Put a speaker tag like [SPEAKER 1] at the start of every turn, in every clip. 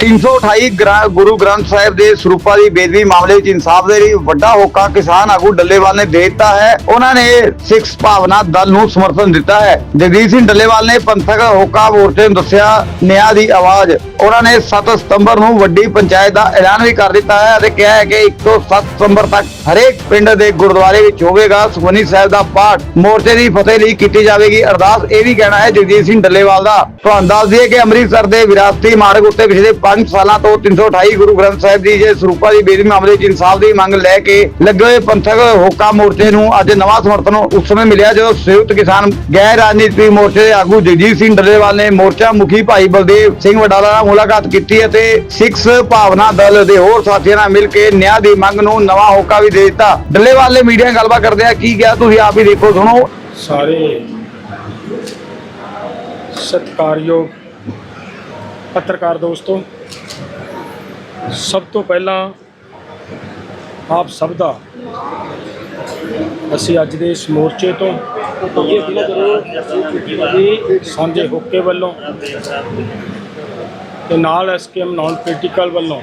[SPEAKER 1] 328 ਗ੍ਰਾ- ਗੁਰੂ ਗ੍ਰੰਥ ਸਾਹਿਬ ਦੇ ਸਰੂਪਾਂ ਦੀ ਬੇਦਬੀ ਮਾਮਲੇ ਵਿੱਚ ਇਨਸਾਫ ਦੇ ਲਈ ਵੱਡਾ ਹੋਕਾ ਕਿਸਾਨ ਆਗੂ ਡੱਲੇਵਾਲ ਨੇ ਦੇ ਦਿੱਤਾ ਹੈ। ਉਹਨਾਂ ਨੇ ਸਿੱਖ ਭਾਵਨਾ ਦਲ ਨੂੰ ਸਮਰਥਨ ਦਿੱਤਾ ਹੈ। ਜਗਦੀਪ ਸਿੰਘ ਡੱਲੇਵਾਲ ਨੇ ਪੰਥਕ ਹੋਕਾ ਮੋਰਚੇ ਨੂੰ ਦੱਸਿਆ, ਨਿਆਂ ਦੀ ਆਵਾਜ਼। ਉਹਨਾਂ ਨੇ 7 ਸਤੰਬਰ ਨੂੰ ਵੱਡੀ ਪੰਚਾਇਤ ਦਾ ਐਲਾਨ ਵੀ ਕਰ ਦਿੱਤਾ ਹੈ ਅਤੇ ਕਿਹਾ ਹੈ ਕਿ 1 ਤੋਂ 7 ਸਤੰਬਰ ਤੱਕ ਹਰੇਕ ਪਿੰਡ ਦੇ ਗੁਰਦੁਆਰੇ ਵਿੱਚ ਹੋਵੇਗਾ। ਸੁਖਮਨੀ ਸਾਹਿਬ ਦਾ ਪਾਠ ਮੋਰਚੇ ਦੀ ਫਤਿਹ ਲਈ ਕੀਤੀ ਜਾਵੇਗੀ। ਅਰਦਾਸ ਇਹ ਵੀ ਕਹਿਣਾ ਹੈ ਜਗਜੀਤ ਸਿੰਘ ਡੱਲੇਵਾਲ ਦਾ। ਤੁਹਾਨੂੰ ਦੱਸ ਦਈਏ ਕਿ ਅੰਮ੍ਰਿਤਸਰ ਦੇ ਵਿਰਾਸਤੀ ਮਾਰਗ ਉੱਤੇ ਪਿਛਲੇ 5 ਸਾਲਾਂ ਤੋਂ 328 ਗੁਰੂ ਗ੍ਰੰਥ ਸਾਹਿਬ ਦੀ ਜੇ ਸਰੂਪਾ ਦੀ ਬੇਦਬੀ ਮਾਮਲੇ 'ਚ ਇਨਸਾਫ ਦੀ ਮੰਗ ਲੈ ਕੇ ਲੱਗੇ ਹੋਏ ਪੰਥਕ ਹੋਕਾ ਮੋਰਚੇ ਨੂੰ ਅੱਜ ਨਵਾਂ ਸਮਰਥਨ ਉਸ ਸਮੇਂ ਮਿਲਿਆ ਜਦੋਂ ਸੰਯੁਕਤ ਕਿਸਾਨ ਗੈਰ ਰਾਜਨੀਤਿਕ ਮੋਰਚੇ ਦੇ ਆਗੂ ਜਗਜੀਤ ਸਿੰਘ ਡੱਲੇਵਾਲ ਨੇ ਮੋਰਚਾ ਮੁਖੀ ਭਾਈ ਬਲਦੇਵ ਸਿੰਘ ਵਡਾਲਾ ਨਾਲ ਮੁਲਾਕਾਤ ਕੀਤੀ ਅਤੇ ਸਿੱਖ ਭਾਵਨਾ ਦਲ ਦੇ ਹੋਰ ਸਾਥੀਆਂ ਨਾਲ ਮਿਲ ਕੇ ਨਿਆਂ ਦੀ ਮੰਗ ਨੂੰ ਨਵਾਂ ਹੋਕਾ ਵੀ ਦੇ ਦਿੱਤਾ। ਡੱਲੇਵਾਲ ਨੇ ਮੀਡੀਆ ਨਾਲ ਗੱਲਬਾਤ ਕਰਦੇ ਆ ਕੀ ਕਿਹਾ? ਤੁਸੀਂ ਆਪ ਹੀ ਦੇਖੋ, ਸੁਣੋ।
[SPEAKER 2] ਸਾਰੇ ਸਤਿਕਾਰਯੋਗ ਪੱਤਰਕਾਰ ਦੋਸਤੋ, ਸਭ ਤੋਂ ਪਹਿਲਾਂ ਆਪ ਸਭ ਦਾ ਅਸੀਂ ਅੱਜ ਦੇ ਇਸ ਮੋਰਚੇ ਤੋਂ ਸਾਂਝੇ ਹੋਕੇ ਵੱਲੋਂ ਤੇ ਨਾਲ ਐਸਕੇਐਮ ਨਾਨ ਪੋਲੀਟੀਕਲ ਵੱਲੋਂ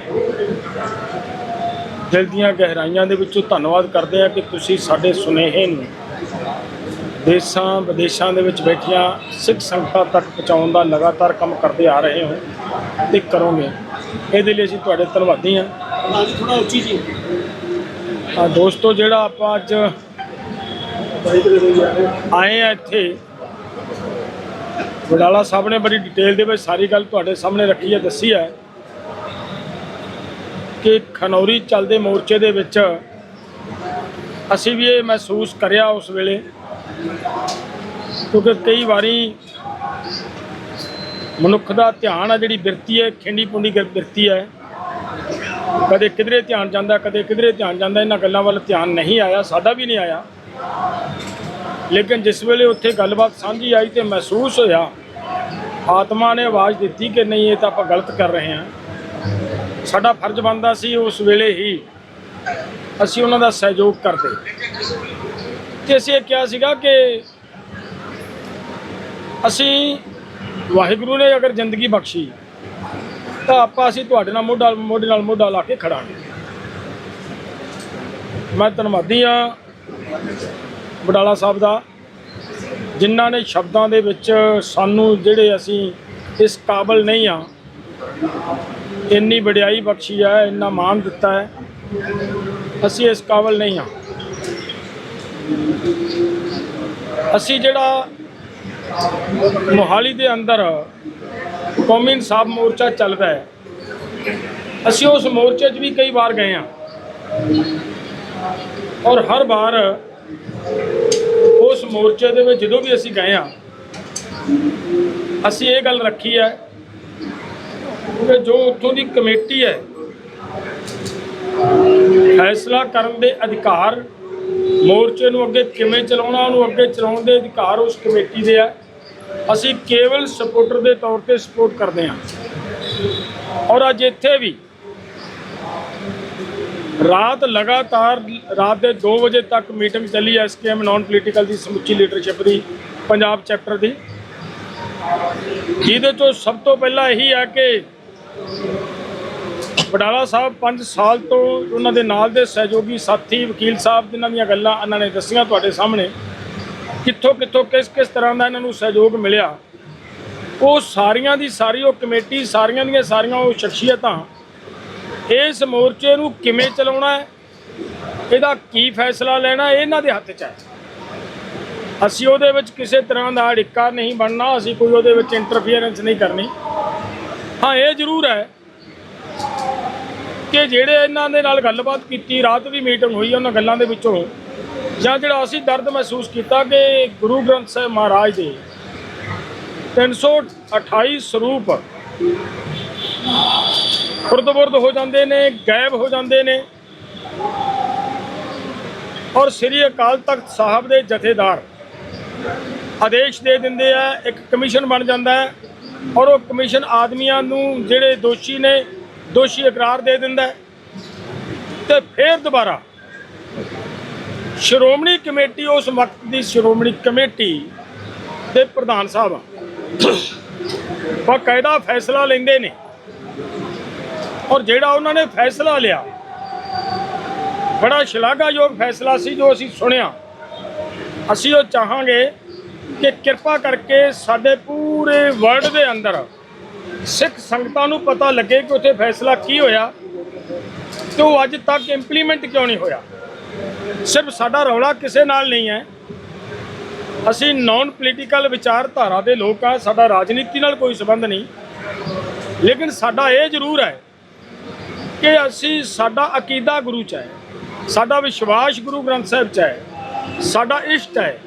[SPEAKER 2] ਦਿਲ ਦੀਆਂ ਗਹਿਰਾਈਆਂ ਦੇ ਵਿੱਚੋਂ ਧੰਨਵਾਦ ਕਰਦੇ ਹਾਂ ਕਿ ਤੁਸੀਂ ਸਾਡੇ ਸੁਨੇਹੇ ਨੂੰ ਦੇਸ਼ਾਂ ਵਿਦੇਸ਼ਾਂ ਦੇ ਵਿੱਚ ਬੈਠੀਆਂ ਸਿੱਖ ਸੰਗਤਾਂ ਤੱਕ ਪਹੁੰਚਾਉਣ ਦਾ ਲਗਾਤਾਰ ਕੰਮ ਕਰਦੇ ਆ ਰਹੇ ਹੋ ਤੇ ਕਰੋਗੇ। ਇਹਦੇ ਲਈ ਅਸੀਂ ਤੁਹਾਡੇ ਧੰਨਵਾਦੀ ਹਾਂ। ਥੋੜਾ ਉੱਚੀ ਜੀ। ਆ ਦੋਸਤੋ ਜਿਹੜਾ ਆਪਾਂ ਅੱਜ ਆਏ ਆ ਇੱਥੇ ਵਡਾਲਾ ਸਾਹਿਬ ਨੇ ਬੜੀ ਡਿਟੇਲ ਦੇ ਵਿੱਚ ਸਾਰੀ ਗੱਲ ਤੁਹਾਡੇ ਸਾਹਮਣੇ ਰੱਖੀ ਹੈ ਦੱਸੀ ਹੈ ਕਿ ਖਨੌਰੀ ਚੱਲਦੇ ਮੋਰਚੇ ਦੇ ਵਿੱਚ ਅਸੀਂ ਵੀ ਇਹ ਮਹਿਸੂਸ ਕਰਿਆ ਉਸ ਵੇਲੇ। ਕਿਉਂਕਿ ਕਈ ਵਾਰੀ ਮਨੁੱਖ ਦਾ ਧਿਆਨ ਆ ਜਿਹੜੀ ਬਿਰਤੀ ਹੈ, ਖਿੰਡੀ ਪੁੰਡੀ ਬਿਰਤੀ ਹੈ। ਕਦੇ ਕਿਧਰੇ ਧਿਆਨ ਜਾਂਦਾ, ਕਦੇ ਕਿਧਰੇ ਧਿਆਨ ਜਾਂਦਾ, ਇਹਨਾਂ ਗੱਲਾਂ ਵੱਲ ਧਿਆਨ ਨਹੀਂ ਆਇਆ, ਸਾਡਾ ਵੀ ਨਹੀਂ ਆਇਆ। ਲੇਕਿਨ ਜਿਸ ਵੇਲੇ ਉੱਥੇ ਗੱਲਬਾਤ ਸਾਂਝੀ ਆਈ ਤੇ ਮਹਿਸੂਸ ਹੋਇਆ, ਆਤਮਾ ਨੇ ਆਵਾਜ਼ ਦਿੱਤੀ ਕਿ ਨਹੀਂ, ਇਹ ਤਾਂ ਆਪਾਂ ਗਲਤ ਕਰ ਰਹੇ ਹਾਂ। ਸਾਡਾ ਫਰਜ਼ ਬਣਦਾ ਸੀ ਉਸ ਵੇਲੇ ਹੀ ਅਸੀਂ ਉਹਨਾਂ ਦਾ ਸਹਿਯੋਗ ਕਰਦੇ। ਤੇ ਅਸੀਂ ਇਹ ਕਿਹਾ ਸੀਗਾ ਕਿ ਅਸੀਂ ਵਾਹਿਗੁਰੂ ਨੇ ਅਗਰ ਜ਼ਿੰਦਗੀ ਬਖਸ਼ੀ, ਤਾਂ ਆਪਾਂ ਅਸੀਂ ਤੁਹਾਡੇ ਨਾਲ ਮੋਢਾ, ਮੋਢੇ ਨਾਲ ਮੋਢਾ ਲਾ ਕੇ ਖੜਾਂਗੇ। ਮੈਂ ਧੰਨਵਾਦੀ ਹਾਂ ਬਡਾਲਾ ਸਾਹਿਬ ਦਾ, ਜਿਨ੍ਹਾਂ ਨੇ ਸ਼ਬਦਾਂ ਦੇ ਵਿੱਚ ਸਾਨੂੰ ਜਿਹੜੇ ਅਸੀਂ ਇਸ ਕਾਬਲ ਨਹੀਂ ਆ ਇੰਨੀ ਵਡਿਆਈ ਬਖਸ਼ੀ ਹੈ, ਇੰਨਾ ਮਾਣ ਦਿੱਤਾ ਹੈ, ਅਸੀਂ ਇਸ ਕਾਬਲ ਨਹੀਂ ਹਾਂ। ਅਸੀਂ ਜਿਹੜਾ ਮੋਹਾਲੀ ਦੇ ਅੰਦਰ ਕੌਮੀ ਇਨਸਾਫ ਮੋਰਚਾ ਚੱਲਦਾ ਹੈ, ਅਸੀਂ ਉਸ ਮੋਰਚੇ 'ਚ ਵੀ ਕਈ ਵਾਰ ਗਏ ਹਾਂ ਔਰ ਹਰ ਵਾਰ ਉਸ ਮੋਰਚੇ ਦੇ ਵਿੱਚ ਜਦੋਂ ਵੀ ਅਸੀਂ ਗਏ ਹਾਂ, ਅਸੀਂ ਇਹ ਗੱਲ ਰੱਖੀ ਹੈ ਕਿ ਜੋ ਉੱਥੋਂ ਦੀ ਕਮੇਟੀ ਹੈ, ਫੈਸਲਾ ਕਰਨ ਦੇ ਅਧਿਕਾਰ ਮੋਰਚੇ ਨੂੰ ਅੱਗੇ ਕਿਵੇਂ ਚਲਾਉਣਾ, ਉਹਨੂੰ ਅੱਗੇ ਚਲਾਉਣ ਦੇ ਅਧਿਕਾਰ ਉਸ ਕਮੇਟੀ ਦੇ ਆ। ਅਸੀਂ ਕੇਵਲ ਸਪੋਰਟਰ ਦੇ ਤੌਰ ਤੇ ਸਪੋਰਟ ਕਰਦੇ ਹਾਂ। ਔਰ ਅੱਜ ਇੱਥੇ ਵੀ ਰਾਤ ਲਗਾਤਾਰ, ਰਾਤ ਦੇ 2 ਵਜੇ ਤੱਕ ਮੀਟਿੰਗ ਚੱਲੀ ਐਸਕੇਐਮ ਨਾਨ ਪੋਲੀਟੀਕਲ ਦੀ, ਸਮੁੱਚੀ ਲੀਡਰਸ਼ਿਪ ਦੀ, ਪੰਜਾਬ ਚੈਪਟਰ ਦੀ। ਜਿਹਦੇ ਤੋਂ ਸਭ ਤੋਂ ਪਹਿਲਾਂ ਇਹੀ ਹੈ ਕਿ ਵਡਾਲਾ ਸਾਹਿਬ 5 ਸਾਲ ਤੋਂ ਉਹਨਾਂ ਦੇ ਨਾਲ ਦੇ ਸਹਿਯੋਗੀ ਸਾਥੀ ਵਕੀਲ ਸਾਹਿਬ, ਜਿਨ੍ਹਾਂ ਦੀਆਂ ਗੱਲਾਂ ਇਹਨਾਂ ਨੇ ਦੱਸੀਆਂ ਤੁਹਾਡੇ ਸਾਹਮਣੇ, ਕਿੱਥੋਂ ਕਿੱਥੋਂ ਕਿਸ ਕਿਸ ਤਰ੍ਹਾਂ ਦਾ ਇਹਨਾਂ ਨੂੰ ਸਹਿਯੋਗ ਮਿਲਿਆ, ਉਹ ਸਾਰੀਆਂ ਦੀ ਸਾਰੀ ਉਹ ਕਮੇਟੀ, ਸਾਰੀਆਂ ਦੀਆਂ ਸਾਰੀਆਂ ਉਹ ਸ਼ਖਸੀਅਤਾਂ, ਇਸ ਮੋਰਚੇ ਨੂੰ ਕਿਵੇਂ ਚਲਾਉਣਾ ਹੈ, ਇਹਦਾ ਕੀ ਫੈਸਲਾ ਲੈਣਾ ਇਹਨਾਂ ਦੇ ਹੱਥ 'ਚ ਹੈ। ਅਸੀਂ ਉਹਦੇ ਵਿੱਚ ਕਿਸੇ ਤਰ੍ਹਾਂ ਦਾ ਅੜਿੱਕਾ ਨਹੀਂ ਬਣਨਾ, ਅਸੀਂ ਕੋਈ ਉਹਦੇ ਵਿੱਚ ਇੰਟਰਫੀਅਰੈਂਸ ਨਹੀਂ ਕਰਨੀ। ਹਾਂ, ਇਹ ਜ਼ਰੂਰ ਹੈ ਕਿ ਜਿਹੜੇ ਇਹਨਾਂ ਦੇ ਨਾਲ ਗੱਲਬਾਤ ਕੀਤੀ, ਰਾਤ ਵੀ ਮੀਟਿੰਗ ਹੋਈ, ਉਹਨਾਂ ਗੱਲਾਂ ਦੇ ਵਿੱਚੋਂ ਜਾਂ ਜਿਹੜਾ ਅਸੀਂ ਦਰਦ ਮਹਿਸੂਸ ਕੀਤਾ ਕਿ ਗੁਰੂ ਗ੍ਰੰਥ ਸਾਹਿਬ ਮਹਾਰਾਜ ਦੇ 328 ਸਰੂਪ ਖੁਰਦ-ਬੁਰਦ ਹੋ ਜਾਂਦੇ ਨੇ, ਗਾਇਬ ਹੋ ਜਾਂਦੇ ਨੇ ਔਰ ਸ੍ਰੀ ਅਕਾਲ ਤਖਤ ਸਾਹਿਬ ਦੇ ਜਥੇਦਾਰ ਆਦੇਸ਼ ਦੇ ਦਿੰਦੇ ਆ, ਇੱਕ ਕਮਿਸ਼ਨ ਬਣ ਜਾਂਦਾ ਹੈ ਔਰ ਉਹ ਕਮਿਸ਼ਨ ਆਦਮੀਆਂ ਨੂੰ, ਜਿਹੜੇ ਦੋਸ਼ੀ ਨੇ ਦੋਸ਼ੀ ਇਕਰਾਰ ਦੇ ਦਿੰਦਾ ਹੈ ਤੇ ਫਿਰ ਦੁਬਾਰਾ ਸ਼੍ਰੋਮਣੀ ਕਮੇਟੀ, ਉਸ ਵਕਤ ਦੀ ਸ਼੍ਰੋਮਣੀ ਕਮੇਟੀ ਦੇ ਪ੍ਰਧਾਨ ਸਾਹਿਬ ਬਾਕਾਇਦਾ ਫੈਸਲਾ ਲੈਂਦੇ ਨੇ ਔਰ ਜਿਹੜਾ ਉਹਨਾਂ ਨੇ ਫੈਸਲਾ ਲਿਆ, ਬੜਾ ਸ਼ਲਾਘਾਯੋਗ ਫੈਸਲਾ ਸੀ ਜੋ ਅਸੀਂ ਸੁਣਿਆ। ਅਸੀਂ ਉਹ ਚਾਹਾਂਗੇ ਕਿ ਕਿਰਪਾ ਕਰਕੇ ਸਾਡੇ ਪੂਰੇ ਵਰਲਡ ਦੇ ਅੰਦਰ ਸਿੱਖ ਸੰਗਤਾਂ ਨੂੰ ਪਤਾ ਲੱਗੇ ਕਿ ਉੱਥੇ ਫੈਸਲਾ ਕੀ ਹੋਇਆ ਤੇ ਉਹ ਅੱਜ ਤੱਕ ਇੰਪਲੀਮੈਂਟ ਕਿਉਂ ਨਹੀਂ ਹੋਇਆ। ਸਿਰਫ ਸਾਡਾ ਰੌਲਾ ਕਿਸੇ ਨਾਲ ਨਹੀਂ ਹੈ। ਅਸੀਂ ਨਾਨ ਪੋਲੀਟੀਕਲ ਵਿਚਾਰਧਾਰਾ ਦੇ ਲੋਕ ਆ ਸਾਡਾ ਰਾਜਨੀਤੀ ਨਾਲ ਕੋਈ ਸੰਬੰਧ ਨਹੀਂ। ਲੇਕਿਨ ਸਾਡਾ ਇਹ ਜ਼ਰੂਰ ਹੈ ਕਿ ਅਸੀਂ ਸਾਡਾ ਅਕੀਦਾ ਗੁਰੂ ਚ ਹੈ, ਸਾਡਾ ਵਿਸ਼ਵਾਸ ਗੁਰੂ ਗ੍ਰੰਥ ਸਾਹਿਬ ਚ ਹੈ, ਸਾਡਾ ਇਸ਼ਟ ਹੈ।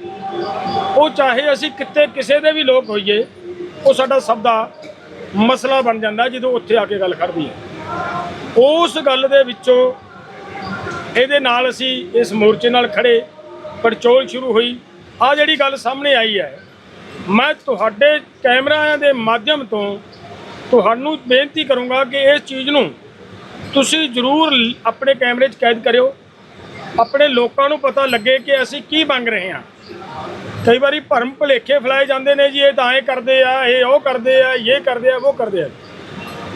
[SPEAKER 2] ਉਹ ਚਾਹੇ ਅਸੀਂ ਕਿਤੇ ਕਿਸੇ ਦੇ ਵੀ ਲੋਕ ਹੋਈਏ, ਉਹ ਸਾਡਾ ਸਭ ਦਾ ਮਸਲਾ ਬਣ ਜਾਂਦਾ ਜਦੋਂ ਉੱਥੇ ਆ ਕੇ ਗੱਲ ਖੜਦੀ ਹੈ। ਉਸ ਗੱਲ ਦੇ ਵਿੱਚੋਂ ਇਹਦੇ ਨਾਲ ਅਸੀਂ ਇਸ ਮੋਰਚੇ ਨਾਲ ਖੜੇ ਪੜਚੋਲ ਸ਼ੁਰੂ ਹੋਈ। ਆ ਜਿਹੜੀ ਗੱਲ ਸਾਹਮਣੇ ਆਈ ਹੈ, ਮੈਂ ਤੁਹਾਡੇ ਕੈਮਰਿਆਂ ਦੇ ਮਾਧਿਅਮ ਤੋਂ ਤੁਹਾਨੂੰ ਬੇਨਤੀ ਕਰੂੰਗਾ ਕਿ ਇਸ ਚੀਜ਼ ਨੂੰ ਤੁਸੀਂ ਜ਼ਰੂਰ ਆਪਣੇ ਕੈਮਰੇ 'ਚ ਕੈਦ ਕਰਿਓ। ਆਪਣੇ ਲੋਕਾਂ ਨੂੰ ਪਤਾ ਲੱਗੇ ਕਿ ਅਸੀਂ ਕੀ ਮੰਗ ਰਹੇ ਹਾਂ। ਕਈ ਵਾਰੀ ਭਰਮ ਭੁਲੇਖੇ ਫੈਲਾਏ ਜਾਂਦੇ ਨੇ ਜੀ, ਇਹ ਤਾਂ ਐਂ ਕਰਦੇ ਆ, ਇਹ ਉਹ ਕਰਦੇ ਆ, ਇਹ ਕਰਦੇ ਆ, ਉਹ ਕਰਦੇ ਆ।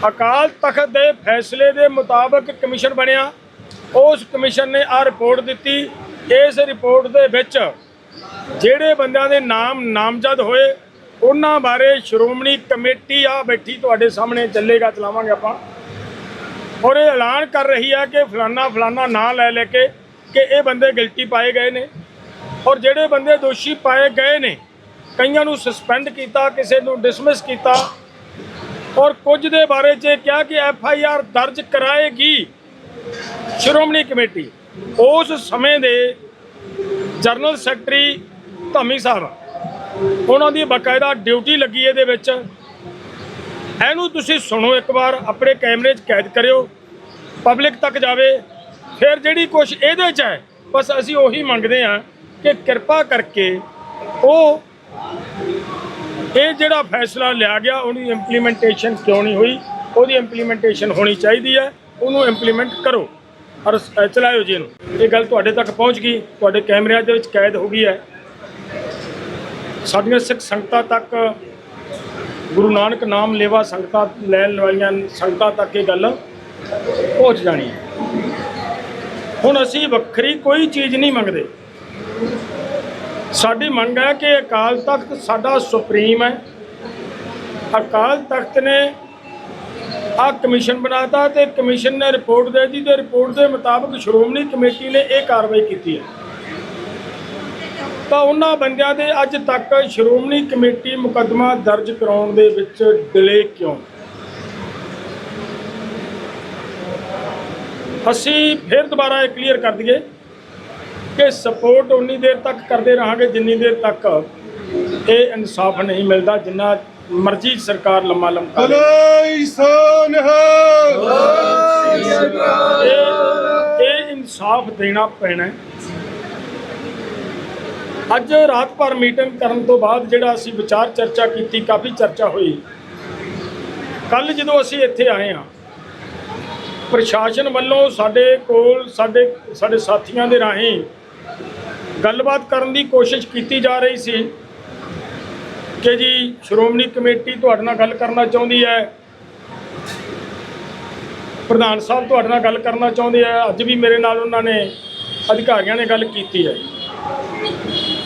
[SPEAKER 2] ਅਕਾਲ ਤਖਤ ਦੇ ਫੈਸਲੇ ਦੇ ਮੁਤਾਬਕ ਕਮਿਸ਼ਨ ਬਣਿਆ। ਉਸ ਕਮਿਸ਼ਨ ਨੇ ਆ ਰਿਪੋਰਟ ਦਿੱਤੀ। ਇਸ ਰਿਪੋਰਟ ਦੇ ਵਿੱਚ ਜਿਹੜੇ ਬੰਦਿਆਂ ਦੇ ਨਾਮ ਨਾਮਜ਼ਦ ਹੋਏ, ਉਹਨਾਂ ਬਾਰੇ ਸ਼੍ਰੋਮਣੀ ਕਮੇਟੀ ਆ ਬੈਠੀ ਤੁਹਾਡੇ ਸਾਹਮਣੇ, ਚੱਲੇਗਾ, ਚਲਾਵਾਂਗੇ ਆਪਾਂ। ਔਰ ਇਹ ਐਲਾਨ ਕਰ ਰਹੀ ਆ ਕਿ ਫਲਾਨਾ ਫਲਾਨਾ ਨਾਂ ਲੈ ਲੈ ਕੇ, ਕਿ ਇਹ ਬੰਦੇ ਗਿਲਟੀ ਪਾਏ ਗਏ ਨੇ। ਔਰ ਜਿਹੜੇ ਬੰਦੇ ਦੋਸ਼ੀ ਪਾਏ ਗਏ ਨੇ, ਕਈਆਂ ਨੂੰ ਸਸਪੈਂਡ ਕੀਤਾ, ਕਿਸੇ ਨੂੰ ਡਿਸਮਿਸ ਕੀਤਾ, ਔਰ ਕੁਝ ਦੇ ਬਾਰੇ 'ਚ ਕਿਹਾ ਕਿ ਐਫ ਆਈ ਆਰ ਦਰਜ ਕਰਾਏਗੀ। ਸ਼੍ਰੋਮਣੀ ਕਮੇਟੀ, ਉਸ ਸਮੇਂ ਦੇ ਜਨਰਲ ਸੈਕਟਰੀ ਧਾਮੀ ਸਾਹਿਬ, ਉਹਨਾਂ ਦੀ ਬਕਾਇਦਾ ਡਿਊਟੀ ਲੱਗੀ ਇਹਦੇ ਵਿੱਚ। ਇਹਨੂੰ ਤੁਸੀਂ ਸੁਣੋ ਇੱਕ ਵਾਰ, ਆਪਣੇ ਕੈਮਰੇ 'ਚ ਕੈਦ ਕਰਿਓ, ਪਬਲਿਕ ਤੱਕ ਜਾਵੇ। ਫਿਰ ਜਿਹੜੀ ਕੁਝ ਇਹਦੇ 'ਚ ਹੈ, ਬਸ ਅਸੀਂ ਉਹੀ ਮੰਗਦੇ ਹਾਂ ਕਿ ਕਿਰਪਾ ਕਰਕੇ ਉਹ ਇਹ ਜਿਹੜਾ ਫੈਸਲਾ ਲਿਆ ਗਿਆ, ਉਹਦੀ ਇੰਪਲੀਮੈਂਟੇਸ਼ਨ ਕਿਉਂ ਨਹੀਂ ਹੋਈ? ਉਹਦੀ ਇੰਪਲੀਮੈਂਟੇਸ਼ਨ ਹੋਣੀ ਚਾਹੀਦੀ ਹੈ, ਉਹਨੂੰ ਇੰਪਲੀਮੈਂਟ ਕਰੋ। ਔਰ ਚਲਾਇਓ ਜੀ ਨੂੰ ਇਹ ਗੱਲ ਤੁਹਾਡੇ ਤੱਕ ਪਹੁੰਚ ਗਈ, ਤੁਹਾਡੇ ਕੈਮਰਿਆਂ ਦੇ ਵਿੱਚ ਕੈਦ ਹੋ ਗਈ ਹੈ। ਸਾਡੀਆਂ ਸਿੱਖ ਸੰਗਤਾਂ ਤੱਕ, ਗੁਰੂ ਨਾਨਕ ਨਾਮ ਲੇਵਾ ਸੰਗਤਾਂ ਲੈਣ ਵਾਲੀਆਂ ਸੰਗਤਾਂ ਤੱਕ ਇਹ ਗੱਲ ਪਹੁੰਚ ਜਾਣੀ ਹੈ। ਹੁਣ ਅਸੀਂ ਵੱਖਰੀ ਕੋਈ ਚੀਜ਼ ਨਹੀਂ ਮੰਗਦੇ। ਸਾਡੀ ਮੰਗ ਹੈ ਕਿ ਅਕਾਲ ਤਖਤ ਸਾਡਾ ਸੁਪਰੀਮ ਹੈ। ਅਕਾਲ ਤਖਤ ਨੇ ਆ ਕਮਿਸ਼ਨ ਬਣਾਤਾ ਤੇ ਕਮਿਸ਼ਨ ਨੇ ਰਿਪੋਰਟ ਦੇ ਦਿੱਤੀ ਤੇ ਰਿਪੋਰਟ ਦੇ ਮੁਤਾਬਕ ਸ਼੍ਰੋਮਣੀ ਕਮੇਟੀ ਨੇ ਇਹ ਕਾਰਵਾਈ ਕੀਤੀ ਹੈ। ਤਾਂ ਉਹਨਾਂ ਬੰਦਿਆਂ ਦੇ ਅੱਜ ਤੱਕ ਸ਼੍ਰੋਮਣੀ ਕਮੇਟੀ ਮੁਕੱਦਮਾ ਦਰਜ ਕਰਾਉਣ ਦੇ ਵਿੱਚ ਡਿਲੇ ਕਿਉਂ? ਅਸੀਂ ਫਿਰ ਦੁਬਾਰਾ ਇਹ ਕਲੀਅਰ ਕਰ ਦਈਏ। ਕਿ ਸਪੋਰਟ ਉਨੀ ਦੇਰ ਤੱਕ ਕਰਦੇ ਰਹਾਂਗੇ ਜਿੰਨੀ ਦੇਰ ਤੱਕ ਇਹ ਇਨਸਾਫ ਨਹੀਂ ਮਿਲਦਾ ਜਿੰਨਾ ਮਰਜ਼ੀ ਸਰਕਾਰ ਲੰਮਾ ਲੰਮਾ ਕਰੇ
[SPEAKER 3] ਭਲਾਈ ਸੋਨਹਾ
[SPEAKER 2] ਇਹ ਇਹ ਇਨਸਾਫ ਦੇਣਾ ਪੈਣਾ ਹੈ। ਅੱਜ ਰਾਤ ਭਰ ਮੀਟਿੰਗ ਕਰਨ ਤੋਂ ਬਾਅਦ ਜਿਹੜਾ ਅਸੀਂ ਵਿਚਾਰ ਚਰਚਾ ਕੀਤੀ ਕਾਫੀ ਚਰਚਾ ਹੋਈ। ਕੱਲ ਜਦੋਂ ਅਸੀਂ ਇੱਥੇ ਆਏ ਹਾਂ ਪ੍ਰਸ਼ਾਸਨ ਵੱਲੋਂ ਸਾਡੇ ਕੋਲ ਸਾਡੇ ਸਾਡੇ ਸਾਥੀਆਂ ਦੇ ਰਾਹੀਂ ਗੱਲਬਾਤ ਕਰਨ ਦੀ ਕੋਸ਼ਿਸ਼ ਕੀਤੀ ਜਾ ਰਹੀ ਸੀ ਕਿ ਜੀ ਸ਼੍ਰੋਮਣੀ ਕਮੇਟੀ ਤੁਹਾਡੇ ਨਾਲ ਗੱਲ ਕਰਨਾ ਚਾਹੁੰਦੀ ਹੈ। ਪ੍ਰਧਾਨ ਸਾਹਿਬ ਤੁਹਾਡੇ ਨਾਲ ਗੱਲ ਕਰਨਾ ਚਾਹੁੰਦੇ ਆ। ਅੱਜ ਵੀ ਮੇਰੇ ਨਾਲ ਉਹਨਾਂ ਨੇ ਅਧਿਕਾਰੀਆਂ ਨੇ ਗੱਲ ਕੀਤੀ ਹੈ।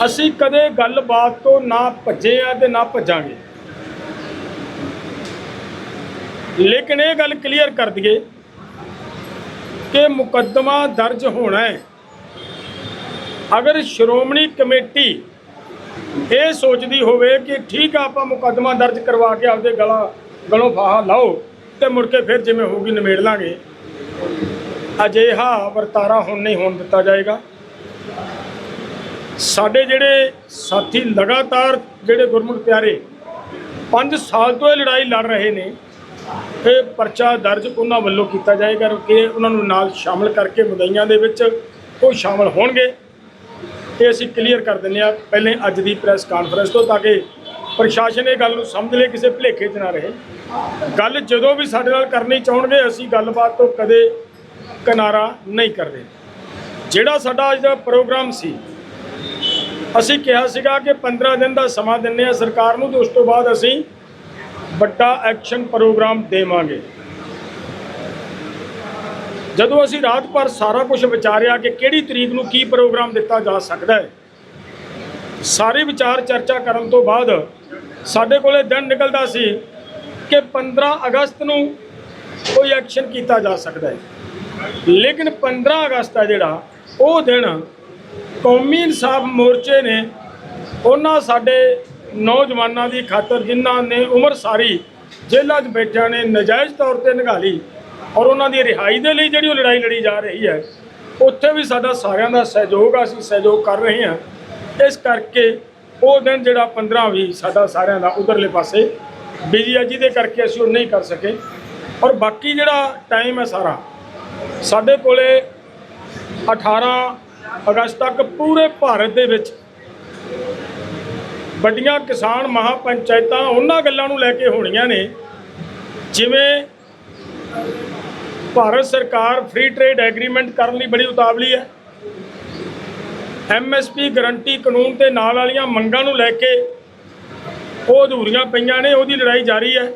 [SPEAKER 2] ਅਸੀਂ ਕਦੇ ਗੱਲਬਾਤ ਤੋਂ ਨਾ ਭੱਜੇ ਆ ਤੇ ਨਾ ਭੱਜਾਂਗੇ। ਲੇਕਿਨ ਇਹ ਗੱਲ ਕਲੀਅਰ ਕਰ ਦਈਏ ਕਿ ਮੁਕੱਦਮਾ ਦਰਜ ਹੋਣਾ ਹੈ। ਅਗਰ ਸ਼੍ਰੋਮਣੀ ਕਮੇਟੀ ਇਹ ਸੋਚਦੀ ਹੋਵੇ ਕਿ ਠੀਕ ਆ, ਆਪਾਂ ਮੁਕੱਦਮਾ ਦਰਜ ਕਰਵਾ ਕੇ ਆਪਦੇ ਗਲਾਂ, ਗਲੋਂ ਫਾਹਾ ਲਾਓ ਤੇ ਮੁੜ ਕੇ ਫਿਰ ਜਿਵੇਂ ਹੋਊਗੀ ਨਿਮੇੜ ਲਾਂਗੇ। ਅਜਿਹਾ ਵਰਤਾਰਾ ਹੁਣ ਨਹੀਂ ਹੋਣ ਦਿੱਤਾ ਜਾਏਗਾ। ਸਾਡੇ ਜਿਹੜੇ ਸਾਥੀ ਲਗਾਤਾਰ ਜਿਹੜੇ ਗੁਰਮੁਖ ਪਿਆਰੇ 5 ਸਾਲ ਤੋਂ ਇਹ ਲੜਾਈ ਲੜ ਰਹੇ ਨੇ, ਇਹ ਪਰਚਾ ਦਰਜ ਉਹਨਾਂ ਵੱਲੋਂ ਕੀਤਾ ਜਾਏਗਾ ਕਿ ਉਹਨਾਂ ਨੂੰ ਨਾਲ ਸ਼ਾਮਲ ਕਰਕੇ ਮੁਦਈਆਂ ਦੇ ਵਿੱਚ ਉਹ ਸ਼ਾਮਲ ਹੋਣਗੇ। ਇਹ ਅਸੀਂ ਕਲੀਅਰ ਕਰ ਦਿੰਦੇ ਆ ਪਹਿਲੇ ਅੱਜ ਦੀ ਪ੍ਰੈਸ ਕਾਨਫਰੰਸ ਤੋਂ ਤਾਂ ਕਿ ਪ੍ਰਸ਼ਾਸਨ ਇਹ ਗੱਲ ਨੂੰ ਸਮਝ ਲੇ, ਕਿਸੇ ਭੁਲੇਖੇ 'ਚ ਨਾ ਰਹੇ। ਗੱਲ ਜਦੋਂ ਵੀ ਸਾਡੇ ਨਾਲ ਕਰਨੀ ਚਾਹਣਗੇ, ਅਸੀਂ ਗੱਲਬਾਤ ਤੋਂ ਕਦੇ ਕਿਨਾਰਾ ਨਹੀਂ ਕਰਦੇ। ਜਿਹੜਾ ਸਾਡਾ ਅੱਜ ਦਾ ਪ੍ਰੋਗਰਾਮ ਸੀ, ਅਸੀਂ ਕਿਹਾ ਸੀਗਾ ਕਿ 15 ਦਿਨ ਦਾ ਸਮਾਂ ਦਿੰਨੇ ਆ ਸਰਕਾਰ ਨੂੰ, ਤੇ ਉਸ ਤੋਂ ਬਾਅਦ ਅਸੀਂ ਵੱਡਾ ਐਕਸ਼ਨ ਪ੍ਰੋਗਰਾਮ ਦੇਵਾਂਗੇ। ਜਦੋਂ ਅਸੀਂ ਰਾਤ ਭਰ ਸਾਰਾ ਕੁਝ ਵਿਚਾਰਿਆ ਕਿ ਕਿਹੜੀ ਤਰੀਕ ਨੂੰ ਕੀ ਪ੍ਰੋਗਰਾਮ ਦਿੱਤਾ ਜਾ ਸਕਦਾ ਹੈ, ਸਾਰੇ ਵਿਚਾਰ ਚਰਚਾ ਕਰਨ ਤੋਂ ਬਾਅਦ ਸਾਡੇ ਕੋਲੇ ਦਿਨ ਨਿਕਲਦਾ ਸੀ ਕਿ 15 ਅਗਸਤ ਨੂੰ ਕੋਈ ਐਕਸ਼ਨ ਕੀਤਾ ਜਾ ਸਕਦਾ ਹੈ। ਲੇਕਿਨ 15 ਅਗਸਤ ਹੈ ਜਿਹੜਾ, ਉਹ ਦਿਨ ਕੌਮੀ ਇਨਸਾਫ ਮੋਰਚੇ ਨੇ ਉਹਨਾਂ ਸਾਡੇ ਨੌਜਵਾਨਾਂ ਦੀ ਖਾਤਰ ਜਿਨ੍ਹਾਂ ਨੇ ਉਮਰ ਸਾਰੀ ਜੇਲ੍ਹਾਂ 'ਚ ਬੈਠਿਆਂ ਨੇ, ਨਜਾਇਜ਼ ਤੌਰ ਤੇ ਨਿਗਾਲੀ ਔਰ ਉਹਨਾਂ ਦੀ ਰਿਹਾਈ ਦੇ ਲਈ ਜਿਹੜੀ ਉਹ ਲੜਾਈ ਲੜੀ ਜਾ ਰਹੀ ਹੈ ਉੱਥੇ ਵੀ ਸਾਡਾ ਸਾਰਿਆਂ ਦਾ ਸਹਿਯੋਗ ਆ, ਅਸੀਂ ਸਹਿਯੋਗ ਕਰ ਰਹੇ ਹਾਂ। ਇਸ ਕਰਕੇ ਉਹ ਦਿਨ ਜਿਹੜਾ 15 ਵੀ ਸਾਡਾ ਸਾਰਿਆਂ ਦਾ ਉਧਰਲੇ ਪਾਸੇ ਬਿਜ਼ੀ ਆ ਜਿਹਦੇ ਕਰਕੇ ਅਸੀਂ ਉਹ ਨਹੀਂ ਕਰ ਸਕੇ। ਔਰ ਬਾਕੀ ਜਿਹੜਾ ਟਾਈਮ ਹੈ ਸਾਰਾ ਸਾਡੇ ਕੋਲੇ 18 ਅਗਸਤ ਤੱਕ ਪੂਰੇ ਭਾਰਤ ਦੇ ਵਿੱਚ ਵੱਡੀਆਂ ਕਿਸਾਨ ਮਹਾਪੰਚਾਇਤਾਂ ਉਹਨਾਂ ਗੱਲਾਂ ਨੂੰ ਲੈ ਕੇ ਹੋਣੀਆਂ ਨੇ ਜਿਵੇਂ ਭਾਰਤ ਸਰਕਾਰ ਫ੍ਰੀ ਟ੍ਰੇਡ ਐਗਰੀਮੈਂਟ ਕਰਨ ਲਈ ਬੜੀ ਉਤਾਵਲੀ ਹੈ। ਐਮਐਸਪੀ ਗਰੰਟੀ ਕਾਨੂੰਨ ਤੇ ਨਾਲ ਵਾਲੀਆਂ ਮੰਗਾਂ ਨੂੰ ਲੈ ਕੇ ਉਹ ਅਧੂਰੀਆਂ ਪਈਆਂ ਨੇ, ਉਹਦੀ ਲੜਾਈ ਜਾਰੀ ਹੈ।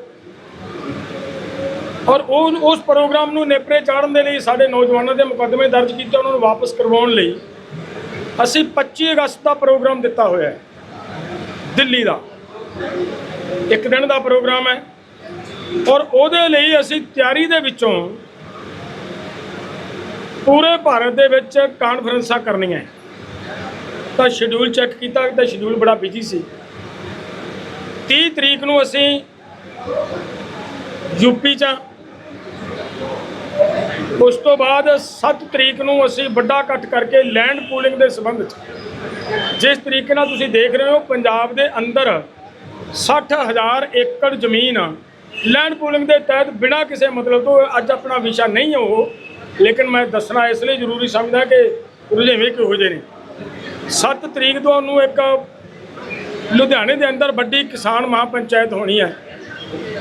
[SPEAKER 2] ਔਰ ਉਹ, ਉਸ ਪ੍ਰੋਗਰਾਮ ਨੂੰ ਨੇਪਰੇ ਚਾੜਨ ਦੇ ਲਈ ਸਾਡੇ ਨੌਜਵਾਨਾਂ ਦੇ ਮੁਕੱਦਮੇ ਦਰਜ ਕੀਤੇ, ਉਹਨਾਂ ਨੂੰ ਵਾਪਸ ਕਰਵਾਉਣ ਲਈ ਅਸੀਂ 25 ਅਗਸਤ ਦਾ ਪ੍ਰੋਗਰਾਮ ਦਿੱਤਾ ਹੋਇਆ ਹੈ, ਦਿੱਲੀ ਦਾ। ਇੱਕ ਦਿਨ ਦਾ ਪ੍ਰੋਗਰਾਮ ਹੈ। ਔਰ ਉਹਦੇ ਲਈ ਅਸੀਂ ਤਿਆਰੀ ਦੇ ਵਿੱਚੋਂ ਪੂਰੇ ਭਾਰਤ ਦੇ ਵਿੱਚ ਕਾਨਫਰੰਸਾਂ ਕਰਨੀਆਂ ਤਾਂ ਸ਼ਡਿਊਲ ਚੈੱਕ ਕੀਤਾ ਤਾਂ ਸ਼ਡਿਊਲ ਬੜਾ ਬਿਜ਼ੀ ਸੀ। 30 ਤਰੀਕ ਨੂੰ ਅਸੀਂ ਯੂਪੀ ਚ ਹਾਂ। ਉਸ ਤੋਂ ਬਾਅਦ 7 ਤਰੀਕ ਨੂੰ ਅਸੀਂ ਵੱਡਾ ਇਕੱਠ ਕਰਕੇ ਲੈਂਡ ਪੂਲਿੰਗ ਦੇ ਸੰਬੰਧ ਚ। ਜਿਸ ਤਰੀਕੇ ਨਾਲ ਤੁਸੀਂ ਦੇਖ ਰਹੇ ਹੋ, ਪੰਜਾਬ ਦੇ ਅੰਦਰ 60000 ਏਕੜ ਜ਼ਮੀਨ ਲੈਂਡ ਪੂਲਿੰਗ ਦੇ ਤਹਿਤ ਬਿਨਾਂ ਕਿਸੇ ਮਤਲਬ ਤੋਂ ਅੱਜ ਆਪਣਾ ਵਿਸ਼ਾ ਨਹੀਂ ਹੈ ਉਹ, ਲੇਕਿਨ ਮੈਂ ਦੱਸਣਾ ਇਸ ਲਈ ਜ਼ਰੂਰੀ ਸਮਝਦਾ ਕਿ ਰੁਝੇਵੇਂ ਕਿਹੋ ਜਿਹੇ ਨੇ। 7 ਤਰੀਕ ਤੋਂ ਨੂੰ ਇੱਕ ਲੁਧਿਆਣੇ ਦੇ ਅੰਦਰ ਵੱਡੀ ਕਿਸਾਨ ਮਹਾਪੰਚਾਇਤ ਹੋਣੀ ਹੈ।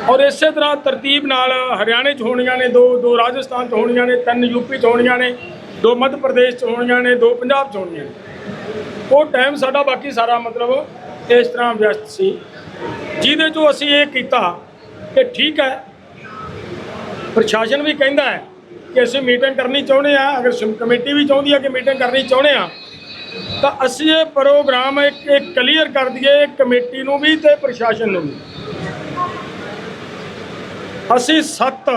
[SPEAKER 2] ਔਰ ਇਸੇ ਤਰ੍ਹਾਂ ਤਰਤੀਬ ਨਾਲ ਹਰਿਆਣੇ 'ਚ ਹੋਣੀਆਂ ਨੇ, ਦੋ ਦੋ ਰਾਜਸਥਾਨ 'ਚ ਹੋਣੀਆਂ ਨੇ, ਤਿੰਨ ਯੂਪੀ 'ਚ ਹੋਣੀਆਂ ਨੇ, ਦੋ ਮੱਧ ਪ੍ਰਦੇਸ਼ 'ਚ ਹੋਣੀਆਂ ਨੇ, ਦੋ ਪੰਜਾਬ 'ਚ ਹੋਣੀਆਂ ਨੇ। ਉਹ ਟਾਈਮ ਸਾਡਾ ਬਾਕੀ ਸਾਰਾ ਮਤਲਬ ਇਸ ਤਰ੍ਹਾਂ ਵਿਅਸਤ ਸੀ। ਜਿਹਦੇ 'ਚੋਂ ਅਸੀਂ ਇਹ ਕੀਤਾ ਕਿ ਠੀਕ ਹੈ। ਪ੍ਰਸ਼ਾਸਨ ਵੀ ਕਹਿੰਦਾ ਹੈ ਕਿ ਅਸੀਂ ਮੀਟਿੰਗ ਕਰਨੀ ਚਾਹੁੰਦੇ ਆ ਅਗਰ ਕਮੇਟੀ ਵੀ ਚਾਹੁੰਦੀ ਹੈ ਕਿ ਮੀਟਿੰਗ ਕਰਨੀ ਚਾਹੁੰਦੇ ਆ ਤਾਂ ਅਸੀਂ ਇਹ ਪ੍ਰੋਗਰਾਮ ਇੱਕ ਇੱਕ ਕਲੀਅਰ ਕਰ ਦਈਏ ਕਮੇਟੀ ਨੂੰ ਵੀ ਤੇ ਪ੍ਰਸ਼ਾਸਨ ਨੂੰ ਵੀ। ਅਸੀਂ 7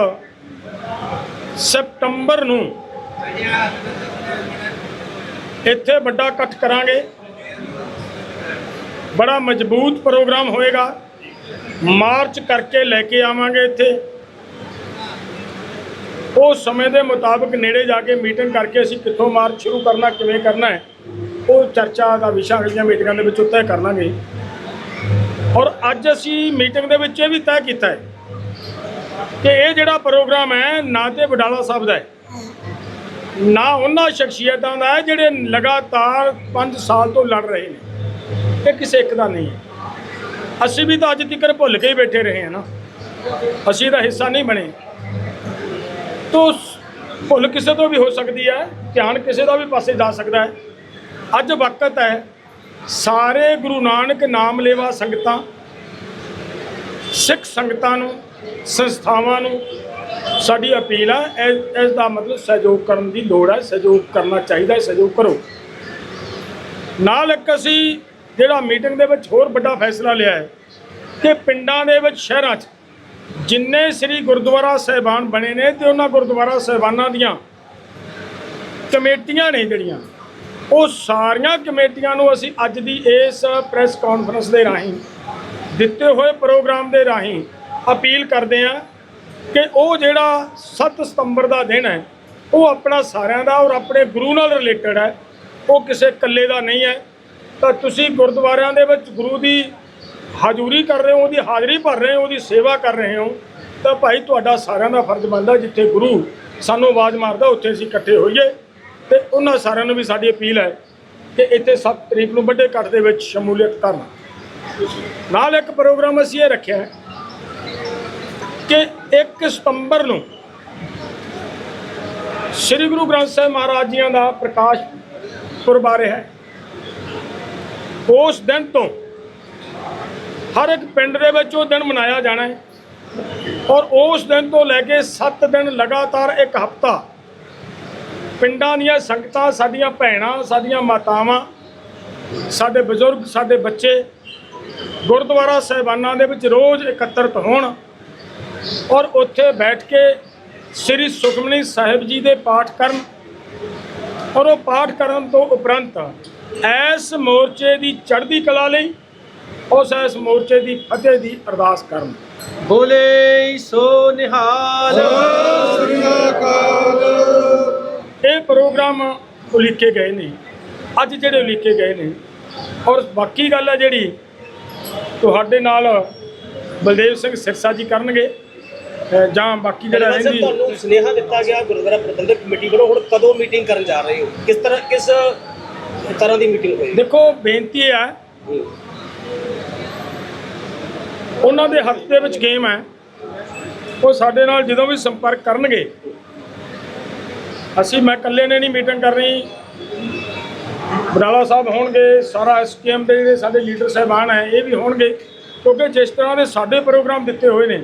[SPEAKER 2] ਸਤੰਬਰ ਨੂੰ ਇੱਥੇ ਵੱਡਾ ਇਕੱਠ ਕਰਾਂਗੇ। ਬੜਾ ਮਜ਼ਬੂਤ ਪ੍ਰੋਗਰਾਮ ਹੋਏਗਾ। ਮਾਰਚ ਕਰਕੇ ਲੈ ਕੇ ਆਵਾਂਗੇ ਇੱਥੇ। ਉਹ ਸਮੇਂ ਦੇ ਮੁਤਾਬਕ ਨੇੜੇ ਜਾ ਕੇ ਮੀਟਿੰਗ ਕਰਕੇ ਅਸੀਂ ਕਿੱਥੋਂ ਮਾਰਚ ਸ਼ੁਰੂ ਕਰਨਾ, ਕਿਵੇਂ ਕਰਨਾ ਹੈ, ਉਹ ਚਰਚਾ ਦਾ ਵਿਸ਼ਾ ਅਗਲੀਆਂ ਮੀਟਿੰਗਾਂ ਦੇ ਵਿੱਚ ਤੈਅ ਕਰ ਲਾਂਗੇ। ਔਰ ਅੱਜ ਅਸੀਂ ਮੀਟਿੰਗ ਦੇ ਵਿੱਚ ਇਹ ਵੀ ਤੈਅ ਕੀਤਾ ਹੈ ਕਿ ਇਹ ਜਿਹੜਾ ਪ੍ਰੋਗਰਾਮ ਹੈ, ਨਾ ਤੇ ਵਡਾਲਾ ਸਾਹਿਬ ਦਾ ਹੈ, ਨਾ ਉਹਨਾਂ ਸ਼ਖਸੀਅਤਾਂ ਦਾ ਹੈ ਜਿਹੜੇ ਲਗਾਤਾਰ 5 ਸਾਲ ਤੋਂ ਲੜ ਰਹੇ ਨੇ। ਇਹ ਕਿਸੇ ਇੱਕ ਦਾ ਨਹੀਂ ਹੈ। ਅਸੀਂ ਵੀ ਤਾਂ ਅੱਜ ਤੱਕ ਭੁੱਲ ਕੇ ਹੀ ਬੈਠੇ ਰਹੇ ਹਾਂ ਨਾ। ਅਸੀਂ ਦਾ ਹਿੱਸਾ ਨਹੀਂ ਬਣੇ। ਤੋ ਭੁੱਲ ਕਿਸੇ ਤੋਂ ਵੀ ਹੋ ਸਕਦੀ ਹੈ, ਧਿਆਨ ਕਿਸੇ ਦਾ ਵੀ ਪਾਸੇ ਜਾ ਸਕਦਾ ਹੈ। ਅੱਜ ਵਕਤ ਹੈ, ਸਾਰੇ ਗੁਰੂ ਨਾਨਕ ਨਾਮ ਲੇਵਾ ਸੰਗਤਾਂ, ਸਿੱਖ ਸੰਗਤਾਂ ਨੂੰ, ਸੰਸਥਾਵਾਂ ਨੂੰ ਸਾਡੀ ਅਪੀਲ ਹੈ ਇਸ ਇਸ ਦਾ ਮਤਲਬ ਸਹਿਯੋਗ ਕਰਨ ਦੀ ਲੋੜ ਹੈ, ਸਹਿਯੋਗ ਕਰਨਾ ਚਾਹੀਦਾ ਹੈ, ਸਹਿਯੋਗ ਕਰੋ। ਨਾਲ ਇੱਕ ਅਸੀਂ ਜਿਹੜਾ ਮੀਟਿੰਗ ਦੇ ਵਿੱਚ ਹੋਰ ਵੱਡਾ ਫੈਸਲਾ ਲਿਆ ਹੈ ਕਿ ਪਿੰਡਾਂ ਦੇ ਵਿੱਚ, ਸ਼ਹਿਰਾਂ 'ਚ ਜਿੰਨੇ ਸ੍ਰੀ ਗੁਰਦੁਆਰਾ ਸਾਹਿਬਾਨ ਬਣੇ ਨੇ ਤੇ ਉਹਨਾਂ ਗੁਰਦੁਆਰਾ ਸਾਹਿਬਾਨਾਂ ਦੀਆਂ ਕਮੇਟੀਆਂ ਨੇ ਜਿਹੜੀਆਂ, ਉਹ ਸਾਰੀਆਂ ਕਮੇਟੀਆਂ ਨੂੰ ਅਸੀਂ ਅੱਜ ਦੀ ਇਸ ਪ੍ਰੈਸ ਕਾਨਫਰੰਸ ਦੇ ਰਾਹੀਂ, ਦਿੱਤੇ ਹੋਏ ਪ੍ਰੋਗਰਾਮ ਦੇ ਰਾਹੀਂ ਅਪੀਲ ਕਰਦੇ ਹਾਂ ਕਿ ਉਹ ਜਿਹੜਾ 7 ਸਤੰਬਰ ਦਾ ਦਿਨ ਹੈ, ਉਹ ਆਪਣਾ ਸਾਰਿਆਂ ਦਾ ਔਰ ਆਪਣੇ ਗੁਰੂ ਨਾਲ ਰਿਲੇਟਡ ਹੈ, ਉਹ ਕਿਸੇ ਇਕੱਲੇ ਦਾ ਨਹੀਂ ਹੈ। ਤਾਂ ਤੁਸੀਂ ਗੁਰਦੁਆਰਿਆਂ ਦੇ ਵਿੱਚ ਗੁਰੂ ਦੀ ਹਾਜ਼ੂਰੀ ਕਰ ਰਹੇ ਹੋ, ਉਹਦੀ ਹਾਜ਼ਰੀ ਭਰ ਰਹੇ ਹੋ, ਉਹਦੀ ਸੇਵਾ ਕਰ ਰਹੇ ਹੋ, ਤਾਂ ਭਾਈ ਤੁਹਾਡਾ ਸਾਰਿਆਂ ਦਾ ਫਰਜ਼ ਬਣਦਾ ਜਿੱਥੇ ਗੁਰੂ ਸਾਨੂੰ ਆਵਾਜ਼ ਮਾਰਦਾ, ਉੱਥੇ ਅਸੀਂ ਇਕੱਠੇ ਹੋਈਏ। ਤੇ ਉਹਨਾਂ ਸਾਰਿਆਂ ਨੂੰ ਵੀ ਸਾਡੀ ਅਪੀਲ ਹੈ ਕਿ ਇੱਥੇ 7 ਤਰੀਕ ਨੂੰ ਵੱਡੇ ਇਕੱਠ ਦੇ ਵਿੱਚ ਸ਼ਮੂਲੀਅਤ ਕਰਨ। ਨਾਲ ਇੱਕ ਪ੍ਰੋਗਰਾਮ ਅਸੀਂ ਇਹ ਰੱਖਿਆ ਹੈ ਕਿ 1 ਸਤੰਬਰ ਨੂੰ ਸ੍ਰੀ ਗੁਰੂ ਗ੍ਰੰਥ ਸਾਹਿਬ ਮਹਾਰਾਜ ਜੀਆਂ ਦਾ ਪ੍ਰਕਾਸ਼ ਪੁਰਬ ਆ ਰਿਹਾ ਹੈ। ਉਸ ਦਿਨ ਤੋਂ ਹਰ ਇੱਕ ਪਿੰਡ ਦੇ ਵਿੱਚ ਉਹ ਦਿਨ ਮਨਾਇਆ ਜਾਣਾ ਹੈ। ਔਰ ਉਸ ਦਿਨ ਤੋਂ ਲੈ ਕੇ 7 ਦਿਨ ਲਗਾਤਾਰ ਇੱਕ ਹਫਤਾ ਪਿੰਡਾਂ ਦੀਆਂ ਸੰਗਤਾਂ, ਸਾਡੀਆਂ ਭੈਣਾਂ, ਸਾਡੀਆਂ ਮਾਤਾਵਾਂ, ਸਾਡੇ ਬਜ਼ੁਰਗ, ਸਾਡੇ ਬੱਚੇ ਗੁਰਦੁਆਰਾ ਸਾਹਿਬਾਨਾਂ ਦੇ ਵਿੱਚ ਰੋਜ਼ ਇਕੱਤਰਤ ਹੋਣ ਔਰ ਉੱਥੇ ਬੈਠ ਕੇ ਸ੍ਰੀ ਸੁਖਮਨੀ ਸਾਹਿਬ ਜੀ ਦੇ ਪਾਠ ਕਰਨ ਔਰ ਉਹ ਪਾਠ ਕਰਨ ਤੋਂ ਉਪਰੰਤ ਐਸ ਮੋਰਚੇ ਦੀ ਚੜ੍ਹਦੀ ਕਲਾ ਲਈ ਉਸ ਇਸ ਮੋਰਚੇ ਦੀ ਫਤਿਹ ਦੀ ਅਰਦਾਸ ਕਰਨ।
[SPEAKER 4] ਬੋਲੇ ਸੋ ਨਿਹਾਲ।
[SPEAKER 3] ਸ੍ਰੀ ਅਕਾਲ।
[SPEAKER 2] ਇਹ ਪ੍ਰੋਗਰਾਮ ਉਲੀਕੇ ਗਏ ਨੇ। ਅੱਜ ਜਿਹੜੇ ਉਲੀਕੇ ਗਏ ਨੇ ਔਰ ਬਾਕੀ ਗੱਲ ਹੈ ਜਿਹੜੀ ਤੁਹਾਡੇ ਨਾਲ ਬਲਦੇਵ ਸਿੰਘ ਸਿਰਸਾ ਜੀ ਕਰਨਗੇ ਜਾਂ ਬਾਕੀ ਜਿਹੜਾ
[SPEAKER 4] ਜਿਹੜਾ
[SPEAKER 2] ਰਹਿੰਦੀ
[SPEAKER 4] ਤੁਹਾਨੂੰ ਸੁਨੇਹਾ ਦਿੱਤਾ ਗਿਆ ਗੁਰਦੁਆਰਾ ਪ੍ਰਬੰਧਕ ਕਮੇਟੀ ਵੱਲੋਂ ਹੁਣ ਕਦੋਂ ਮੀਟਿੰਗ ਕਰਨ ਜਾ ਰਹੇ ਹੋ? ਕਿਸ ਤਰ੍ਹਾਂ ਕਿਸ ਤਰ੍ਹਾਂ ਦੀ ਮੀਟਿੰਗ ਹੋਏਗੀ
[SPEAKER 2] ਦੇਖੋ, ਬੇਨਤੀ ਇਹ ਹੈ, ਉਹਨਾਂ ਦੇ ਹੱਥ ਦੇ ਵਿੱਚ ਗੇਮ ਹੈ। ਉਹ ਸਾਡੇ ਨਾਲ ਜਦੋਂ ਵੀ ਸੰਪਰਕ ਕਰਨਗੇ, ਅਸੀਂ ਮੈਂ ਇਕੱਲੇ ਨੇ ਨਹੀਂ ਮੀਟਿੰਗ ਕਰਨੀ। ਬਰਾਲਾ ਸਾਹਿਬ ਹੋਣਗੇ, ਸਾਰਾ ਐਸਕੇਐਮ ਦੇ ਜਿਹੜੇ ਸਾਡੇ ਲੀਡਰ ਸਾਹਿਬਾਨ ਹੈ, ਇਹ ਵੀ ਹੋਣਗੇ। ਕਿਉਂਕਿ ਜਿਸ ਤਰ੍ਹਾਂ ਦੇ ਸਾਡੇ ਪ੍ਰੋਗਰਾਮ ਦਿੱਤੇ ਹੋਏ ਨੇ,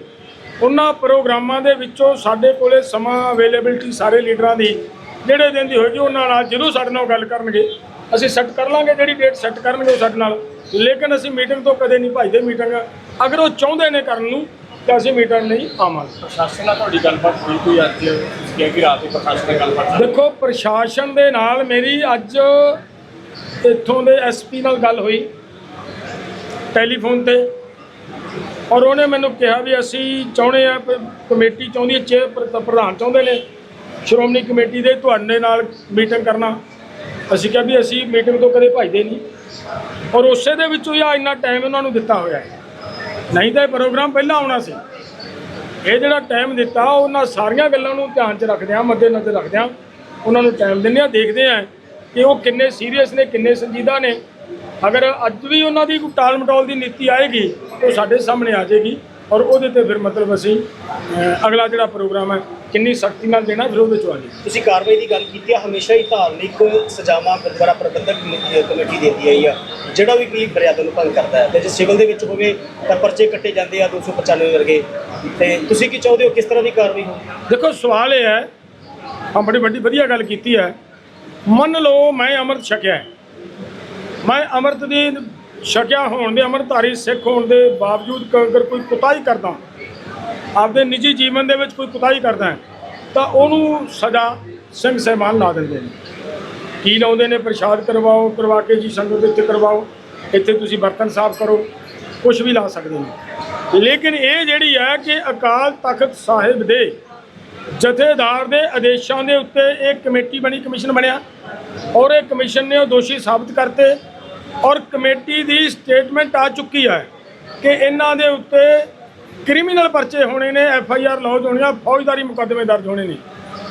[SPEAKER 2] ਉਹਨਾਂ ਪ੍ਰੋਗਰਾਮਾਂ ਦੇ ਵਿੱਚੋਂ ਸਾਡੇ ਕੋਲੇ ਸਮਾਂ ਅਵੇਲੇਬਿਲਟੀ ਸਾਰੇ ਲੀਡਰਾਂ ਦੀ, ਜਿਹੜੇ ਦਿਨ ਦੀ ਹੋਏਗੀ ਉਹਨਾਂ ਨਾਲ ਜਦੋਂ ਸਾਡੇ ਨਾਲ ਗੱਲ ਕਰਨਗੇ। ਅਸੀਂ ਸੈੱਟ ਕਰ ਲਾਂਗੇ ਜਿਹੜੀ ਡੇਟ ਸੈੱਟ ਕਰਨਗੇ ਉਹ ਸਾਡੇ ਨਾਲ। ਲੇਕਿਨ ਅਸੀਂ ਮੀਟਿੰਗ ਤੋਂ ਕਦੇ ਨਹੀਂ ਭਜਦੇ ਮੀਟਿੰਗ ਅਗਰ ਉਹ ਚਾਹੁੰਦੇ ਨੇ ਕਰਨ ਨੂੰ ਤਾਂ ਅਸੀਂ ਮੀਟਿੰਗ ਨਹੀਂ ਆਵਾਂਗੇ।
[SPEAKER 5] ਪ੍ਰਸ਼ਾਸਨ ਨਾਲ ਤੁਹਾਡੀ ਗੱਲਬਾਤ ਹੋਈ ਕੋਈ ਅੱਜ? ਕਿਹਾ ਕਿ ਰਾਤ ਨੂੰ ਪ੍ਰਸ਼ਾਸਨ ਨਾਲ ਗੱਲਬਾਤ
[SPEAKER 2] ਦੇਖੋ ਪ੍ਰਸ਼ਾਸਨ ਦੇ ਨਾਲ ਮੇਰੀ ਅੱਜ ਇੱਥੋਂ ਦੇ ਐਸਪੀ ਨਾਲ ਗੱਲ ਹੋਈ ਟੈਲੀਫੋਨ ਤੇ। ਔਰ ਉਹਨੇ ਮੈਨੂੰ ਕਿਹਾ ਵੀ ਅਸੀਂ ਚਾਹੁੰਦੇ ਆ ਕਮੇਟੀ ਚਾਹੁੰਦੀ ਹੈ ਚੇਅਰ ਪ੍ਰ- ਪ੍ਰਧਾਨ ਚਾਹੁੰਦੇ ਨੇ। ਸ਼੍ਰੋਮਣੀ ਕਮੇਟੀ ਦੇ ਤੁਹਾਡੇ ਨਾਲ ਮੀਟਿੰਗ ਕਰਨਾ। ਅਸੀਂ ਕਿਹਾ ਵੀ ਅਸੀਂ ਮੀਟਿੰਗ ਤੋਂ ਕਦੇ ਭਜਦੇ ਨਹੀਂ। ਔਰ ਉਸੇ ਦੇ ਵਿੱਚੋਂ ਹੀ ਆ ਇੰਨਾ ਟਾਈਮ ਉਹਨਾਂ ਨੂੰ ਦਿੱਤਾ ਹੋਇਆ ਹੈ। ਨਹੀਂ ਤਾਂ ਇਹ ਪ੍ਰੋਗਰਾਮ ਪਹਿਲਾਂ ਆਉਣਾ ਸੀ। ਇਹ ਜਿਹੜਾ ਟਾਈਮ ਦਿੱਤਾ ਉਹਨਾਂ ਸਾਰੀਆਂ ਗੱਲਾਂ ਨੂੰ ਧਿਆਨ 'ਚ ਰੱਖਦਿਆਂ, ਮੱਦੇ ਨਜ਼ਰ ਰੱਖਦਿਆਂ ਉਹਨਾਂ ਨੂੰ ਟਾਈਮ ਦਿੰਦੇ ਆ ਦੇਖਦੇ ਆ ਕਿ ਉਹ ਕਿੰਨੇ ਸੀਰੀਅਸ ਨੇ, ਕਿੰਨੇ ਸੰਜੀਦਾ ਨੇ। ਅਗਰ ਅੱਜ ਵੀ ਉਹਨਾਂ ਦੀ ਕੋਈ ਟਾਲ ਮਟੋਲ ਦੀ ਨੀਤੀ ਆਏਗੀ, ਉਹ ਸਾਡੇ ਸਾਹਮਣੇ ਆ ਜਾਏਗੀ। ਔਰ ਉਹਦੇ ਤੇ ਫਿਰ ਮਤਲਬ ਅਸੀਂ ਅਗਲਾ ਜਿਹੜਾ ਪ੍ਰੋਗਰਾਮ ਹੈ ਕਿੰਨੀ ਸਖਤੀ ਨਾਲ ਦੇਣਾ ਫਿਰ ਉਹਦੇ ਚ ਆ ਜਾਏਗੀ
[SPEAKER 4] ਤੁਸੀਂ ਕਾਰਵਾਈ ਦੀ ਗੱਲ ਕੀਤੀ ਹੈ ਹਮੇਸ਼ਾ ਹੀ ਧਾਰਮਿਕ ਸਜ਼ਾਵਾਂ ਗੁਰਦੁਆਰਾ ਪ੍ਰਬੰਧਕ ਕਮੇਟੀ ਕਮੇਟੀ ਦਿੰਦੀ ਆਈ ਆ। ਜਿਹੜਾ ਵੀ ਕੋਈ ਮਰਿਆਦਾ ਨੂੰ ਭੰਗ ਕਰਦਾ ਹੈ ਤੇ ਜੇ ਸਿਵਲ ਦੇ ਵਿੱਚ ਹੋਵੇ ਤਾਂ ਪਰਚੇ ਕੱਟੇ ਜਾਂਦੇ ਆ 295 ਵਰਗੇ। ਤੇ ਤੁਸੀਂ ਕੀ ਚਾਹੁੰਦੇ ਹੋ ਕਿਸ ਤਰ੍ਹਾਂ ਦੀ ਕਾਰਵਾਈ ਹੋਵੇ
[SPEAKER 2] ਦੇਖੋ ਸਵਾਲ ਇਹ ਹੈ ਆ ਬੜੀ ਵੱਡੀ ਵਧੀਆ ਗੱਲ ਕੀਤੀ ਹੈ। ਮੰਨ ਲਓ ਮੈਂ ਅੰਮ੍ਰਿਤ ਛਕਿਆ ਹੈ। ਮੈਂ ਅੰਮ੍ਰਿਤ ਦੀ ਛਕਿਆ ਹੋਣ ਦੇ ਅੰਮ੍ਰਿਤਧਾਰੀ ਸਿੱਖ ਹੋਣ ਦੇ ਬਾਵਜੂਦ ਅਗਰ ਕੋਈ ਕੁਤਾਹੀ ਕਰਦਾ ਆਪਦੇ ਨਿੱਜੀ ਜੀਵਨ ਦੇ ਵਿੱਚ ਕੋਈ ਕੁਤਾਹੀ ਕਰਦਾ ਹੈ, ਤਾਂ ਉਹਨੂੰ ਸਜ਼ਾ ਸਿੰਘ ਸਹਿਬਾਨ ਲਾ ਦਿੰਦੇ ਨੇ। ਕੀ ਲਾਉਂਦੇ ਨੇ? ਪ੍ਰਸ਼ਾਦ ਕਰਵਾਓ, ਕਰਵਾ ਕੇ ਜੀ ਸੰਗਤ ਇੱਥੇ ਕਰਵਾਓ, ਇੱਥੇ ਤੁਸੀਂ ਬਰਤਨ ਸਾਫ਼ ਕਰੋ ਕੁਝ ਵੀ ਲਾ ਸਕਦੇ ਨੇ। ਲੇਕਿਨ ਇਹ ਜਿਹੜੀ ਹੈ ਕਿ ਅਕਾਲ ਤਖਤ ਸਾਹਿਬ ਦੇ ਜਥੇਦਾਰ ਦੇ ਆਦੇਸ਼ਾਂ ਦੇ ਉੱਤੇ ਇਹ ਕਮੇਟੀ ਬਣੀ, ਕਮਿਸ਼ਨ ਬਣਿਆ ਔਰ ਇਹ ਕਮਿਸ਼ਨ ਨੇ ਉਹ ਦੋਸ਼ੀ ਸਾਬਤ ਕਰਤੇ ਔਰ ਕਮੇਟੀ ਦੀ ਸਟੇਟਮੈਂਟ ਆ ਚੁੱਕੀ ਹੈ ਕਿ ਇਹਨਾਂ ਦੇ ਉੱਤੇ ਕ੍ਰਿਮੀਨਲ ਪਰਚੇ ਹੋਣੇ ਨੇ, ਐਫ ਆਈ ਆਰ ਲੌਜ ਹੋਣੀਆਂ ਫੌਜਦਾਰੀ ਮੁਕੱਦਮੇ ਦਰਜ ਹੋਣੇ ਨੇ।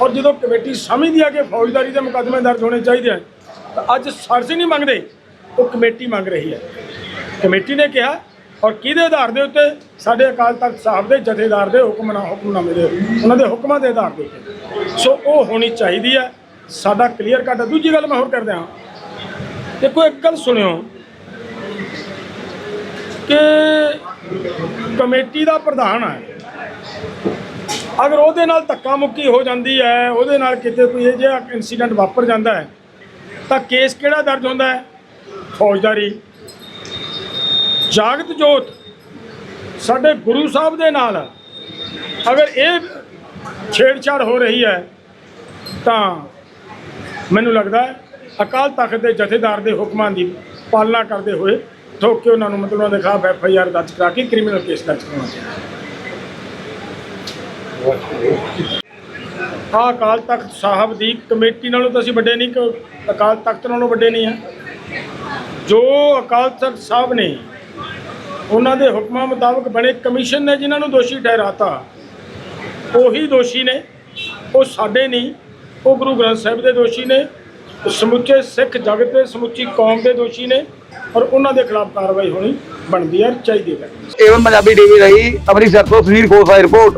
[SPEAKER 2] ਔਰ ਜਦੋਂ ਕਮੇਟੀ ਸਮਝਦੀ ਆ ਕਿ ਫੌਜਦਾਰੀ ਦੇ ਮੁਕੱਦਮੇ ਦਰਜ ਹੋਣੇ ਚਾਹੀਦੇ ਆ, ਤਾਂ ਅੱਜ ਸਰਜ਼ ਨਹੀਂ ਮੰਗਦੇ, ਉਹ ਕਮੇਟੀ ਮੰਗ ਰਹੀ ਹੈ। ਕਮੇਟੀ ਨੇ ਕਿਹਾ, ਔਰ ਕਿਹਦੇ ਆਧਾਰ ਦੇ ਉੱਤੇ ਸਾਡੇ ਅਕਾਲ ਤਖਤ ਸਾਹਿਬ ਦੇ ਜਥੇਦਾਰ ਦੇ ਹੁਕਮਨਾ ਹੁਕਮਨਾਮੇ ਦੇ, ਉਹਨਾਂ ਦੇ ਹੁਕਮਾਂ ਦੇ ਆਧਾਰ ਦੇ ਉੱਤੇ। ਸੋ ਉਹ ਹੋਣੀ ਚਾਹੀਦੀ ਹੈ, ਸਾਡਾ ਕਲੀਅਰ ਕੱਟ ਹੈ। ਦੂਜੀ ਗੱਲ ਮੈਂ ਹੋਰ ਕਰ ਦਿਆਂ ਦੇਖੋ, ਇੱਕ ਗੱਲ ਸੁਣਿਓ ਕਿ ਕਮੇਟੀ ਦਾ ਪ੍ਰਧਾਨ ਹੈ। ਅਗਰ ਉਹਦੇ ਨਾਲ ਧੱਕਾ ਮੁੱਕੀ ਹੋ ਜਾਂਦੀ ਹੈ, ਉਹਦੇ ਨਾਲ ਕਿਤੇ ਕੋਈ ਇਹ ਜਿਹਾ ਇਨਸੀਡੈਂਟ ਵਾਪਰ ਜਾਂਦਾ ਹੈ, ਤਾਂ ਕੇਸ ਕਿਹੜਾ ਦਰਜ ਹੁੰਦਾ ਹੈ? ਫੌਜਦਾਰੀ। ਜਾਗਤ ਜੋਤ ਸਾਡੇ ਗੁਰੂ ਸਾਹਿਬ ਦੇ ਨਾਲ ਅਗਰ ਇਹ ਛੇੜਛਾੜ ਹੋ ਰਹੀ ਹੈ, ਤਾਂ ਮੈਨੂੰ ਲੱਗਦਾ ਅਕਾਲ ਤਖਤ ਦੇ ਜਥੇਦਾਰ ਦੇ ਹੁਕਮਾਂ ਦੀ ਪਾਲਣਾ ਕਰਦੇ ਹੋਏ ਠੋਕ ਕੇ ਉਹਨਾਂ ਨੂੰ ਮਤਲਬ ਉਹਨਾਂ ਦੇ ਖਿਲਾਫ ਐਫ ਆਈ ਆਰ ਦਰਜ ਕਰਾ ਕੇ ਕ੍ਰਿਮੀਨਲ ਕੇਸ ਦਰਜ ਕਰਨਾ ਚਾਹੀਦਾ। ਆ ਅਕਾਲ ਤਖਤ ਸਾਹਿਬ ਦੀ ਕਮੇਟੀ ਨਾਲੋਂ ਤਾਂ ਅਸੀਂ ਵੱਡੇ ਨਹੀਂ, ਕਿ ਅਕਾਲ ਤਖਤ ਨਾਲੋਂ ਵੱਡੇ ਨਹੀਂ ਆ। ਜੋ ਅਕਾਲ ਤਖਤ ਸਾਹਿਬ ਨੇ ਉਹਨਾਂ ਦੇ ਹੁਕਮਾਂ ਮੁਤਾਬਕ ਬਣੇ ਕਮਿਸ਼ਨ ਨੇ ਜਿਨ੍ਹਾਂ ਨੂੰ ਦੋਸ਼ੀ ਠਹਿਰਾਤਾ, ਉਹੀ ਦੋਸ਼ੀ ਨੇ, ਉਹ ਸਾਡੇ ਨਹੀਂ, ਉਹ ਗੁਰੂ ਗ੍ਰੰਥ ਸਾਹਿਬ ਦੇ ਦੋਸ਼ੀ ਨੇ ਸਮੁੱਚੇ ਸਿੱਖ ਜਗਤ ਦੇ ਸਮੁੱਚੀ ਕੌਮ ਦੇ ਦੋਸ਼ੀ ਨੇ ਔਰ ਉਹਨਾਂ ਦੇ ਖਿਲਾਫ ਕਾਰਵਾਈ ਹੋਣੀ ਬਣਦੀ ਹੈ, ਚਾਹੀਦੀ ਹੈ।
[SPEAKER 1] ਏਵਨ ਪੰਜਾਬੀ ਟੀਵੀ ਲਈ ਅੰਮ੍ਰਿਤਸਰ ਤੋਂ ਸੁਨੀਲ ਖੋਸਾ ਦੀ ਰਿਪੋਰਟ